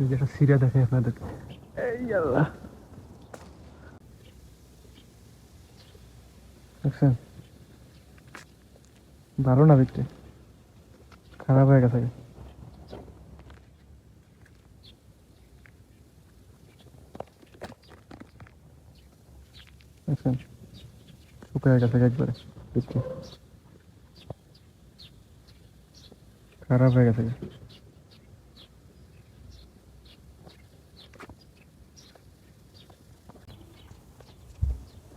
যদি একটা সিরিয়া দেখে আপনাদের এই আল্লাহ। দেখছেন? ভালো না দেখতে। খারাপ হয়ে গেছে। দেখছেন? শুকিয়ে গেছে একবারে। দেখতে। খারাপ হয়ে গেছে।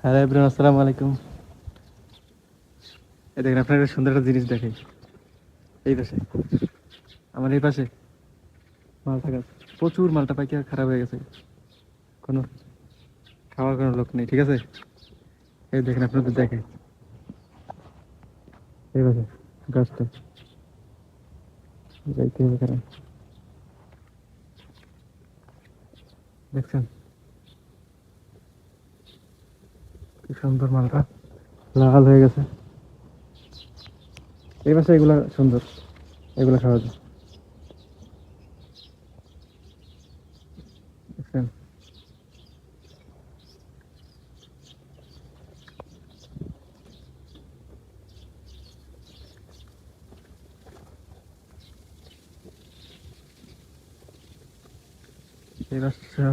হ্যালো এভরিওয়ান, আসসালামু আলাইকুম। এই দেখেন, আপনার একটা সুন্দর একটা জিনিস দেখাই এই পাশে, আমার এই পাশে মালটা গাছ। প্রচুর মালটা পাইকে খারাপ হয়ে গেছে। কোনো খাওয়ার কোনো লোক নেই, ঠিক আছে? এই দেখেন, আপনাদের দেখাই এই পাশে, গাছটা। যাইতে হবে কারণ দেখছেন? কি সুন্দর মালটা। লাল হয়ে গেছে। এই মাসে এগুলা সুন্দর। এগুলা খাওয়া যায়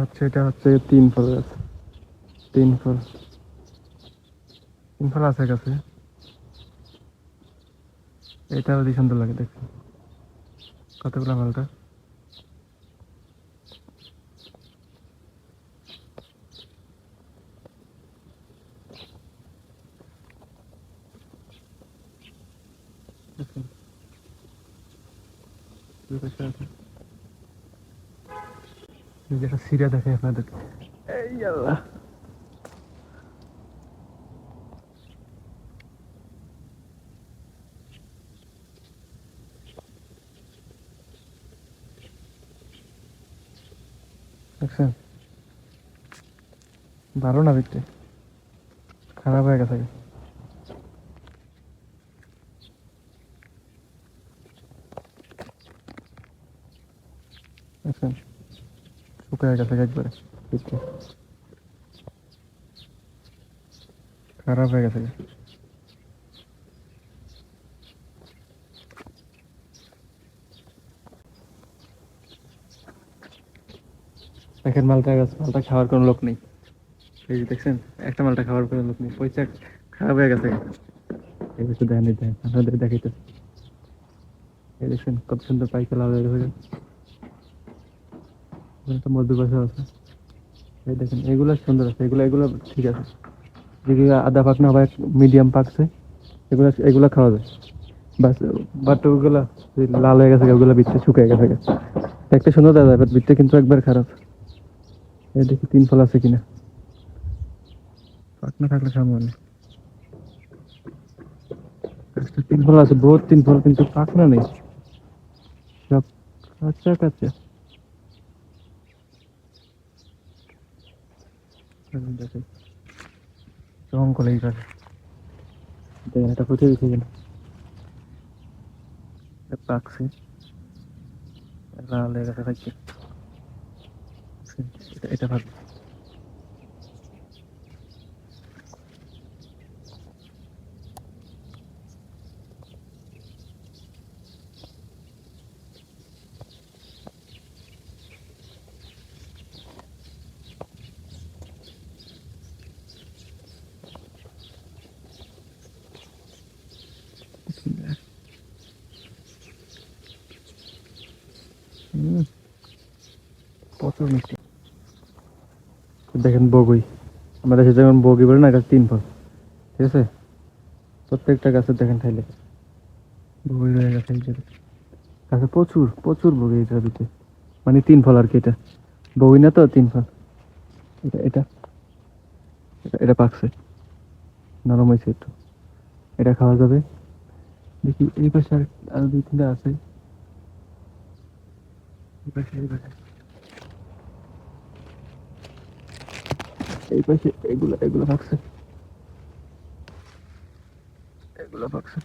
হচ্ছে, এটা হচ্ছে তিন ফল গাছ। তিন ফল। তিন ফল আছে কাছে। এটা অতি সুন্দর লাগে দেখতে। কতগুলো মালটা? একটা সিরিয়া দেখে আপনাদের এই আল্লাহ। দেখছেন ভালো না দেখতে খারাপ হয়ে গেছে দেখছেন শুকিয়ে গেছে একবারে। খারাপ হয়ে গেছে দেখেন মালটা, গাছ, মালটা খাওয়ার কোনো লোক নেই। এই দেখছেন, একটা মালটা খাওয়ার কোনো লোক নেই। পয়সা খারাপ হয়ে গেছে। এই কিছু দেখেন দেখেন, আপনাদের দেখাইতে এই দেখছেন, কত সুন্দর পাইকে লাল হয়ে একটা মধ্যে বসে আছে। এই দেখেন, এগুলো সুন্দর আছে, এগুলো এগুলো ঠিক আছে। যেগুলো আদা পাক না বা মিডিয়াম পাকছে এগুলো এগুলো খাওয়া যায়। বাস, বাট ওগুলো লাল হয়ে গেছে, ওগুলো বিচ্ছে শুকিয়ে গেছে। একটা সুন্দর দাদা, বাট বিচ্ছে কিন্তু একবার খারাপ। দেখি তিন ফল আছে কিনা। পাকনা থাকলে সামনে গাছটা তিন ফল আছে, বহুত তিন ফল, কিন্তু পাকনা নেই। সব কাঁচা কাঁচা। দেখেন, রং এই পাশে দেখেন, এটা কোথায় উঠে গেল? পাকছে। লাল হয়ে থাকছে এটা এটা ভালো হুম, প্রচুর মিষ্টি দেখেন বগুই। আমাদের দেশে যেমন বগি বলে না গাছ তিন ফল ঠিক আছে? প্রত্যেকটা গাছে দেখেন খাইলে বগি রয়ে গেছে গাছে প্রচুর প্রচুর বগি এটা দিতে মানে তিন ফল আর কি এটা। বগি না তো, তিন ফল। এটা এটা, এটা- এটা পাকছে। নরম হয়েছে একটু। এটা খাওয়া যাবে। দেখি, এই পাশে আর, আরও দুই তিনটা আছে। এই পাশে এই পাশে। এই পাশে এগুলো এগুলো থাকছে এগুলো পাকছে